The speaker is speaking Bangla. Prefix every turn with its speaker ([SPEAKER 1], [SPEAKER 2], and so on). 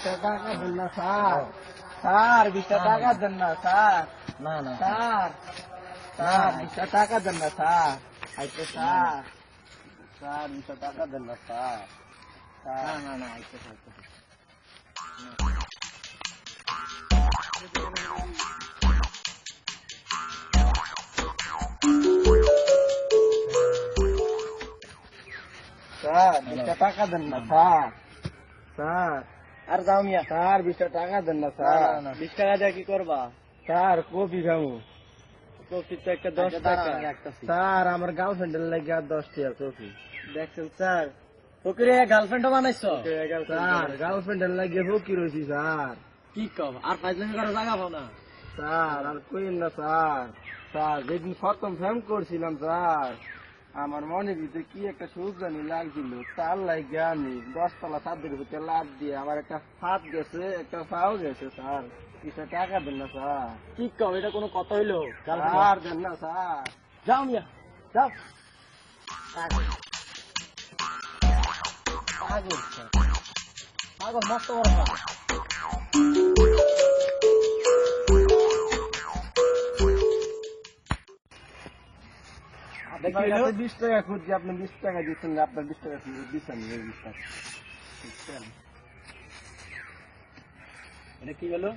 [SPEAKER 1] স্যার স্যার বিশটা টাকা দেন না স্যার
[SPEAKER 2] না না
[SPEAKER 1] স্যার স্যার বিশটা টাকা দেন না স্যার আইতে স্যার স্যার বিশটা টাকা দেন না স্যার
[SPEAKER 2] না
[SPEAKER 1] স্যার
[SPEAKER 2] না না আইতে আইতে
[SPEAKER 1] স্যার
[SPEAKER 2] আর যাও মিয়া।
[SPEAKER 1] স্যার বিশটা টাকা দেন না স্যার। বিশ টাকা দিয়ে কি করবা? স্যার কপি খামু কপি তো একটা দশ টাকা। স্যার আমার গার্লফ্রেন্ডের লাগে আর দশ টাকা কপি।
[SPEAKER 2] দেখছেন স্যার? ফকিরে গার্লফ্রেন্ডও বানাইছো?
[SPEAKER 1] স্যার গার্লফ্রেন্ডের লাগে ভুকি রয়েছি স্যার।
[SPEAKER 2] কি কব আর ফাইজলামি করার জায়গা পাও না?
[SPEAKER 1] স্যার আর কইন না স্যার। স্যার যেদিন প্রথম ফ্যাম করছিলাম স্যার আমার মনে ভিতরে কি একটা সুখ জানি লাগছিল। তার লাগে আমি দশতলা ছাদের ভিতরে লাভ দিয়ে আমার একটা হাত গেছে একটা পাও গেছে স্যার। কিছু টাকা দেন না স্যার।
[SPEAKER 2] কি কব এটা কোনো কথা হইল?
[SPEAKER 1] স্যার দেন না স্যার।
[SPEAKER 2] যাও মিয়া যাও। পাগল। স্যার। পাগল মস্ত বড়
[SPEAKER 1] বিশ টাকা খুঁজছি আপনি বিশ টাকা দিচ্ছেন না আপনার বিশ টাকা দিচ্ছেন বিশ টাকা
[SPEAKER 2] এটা কি হলো?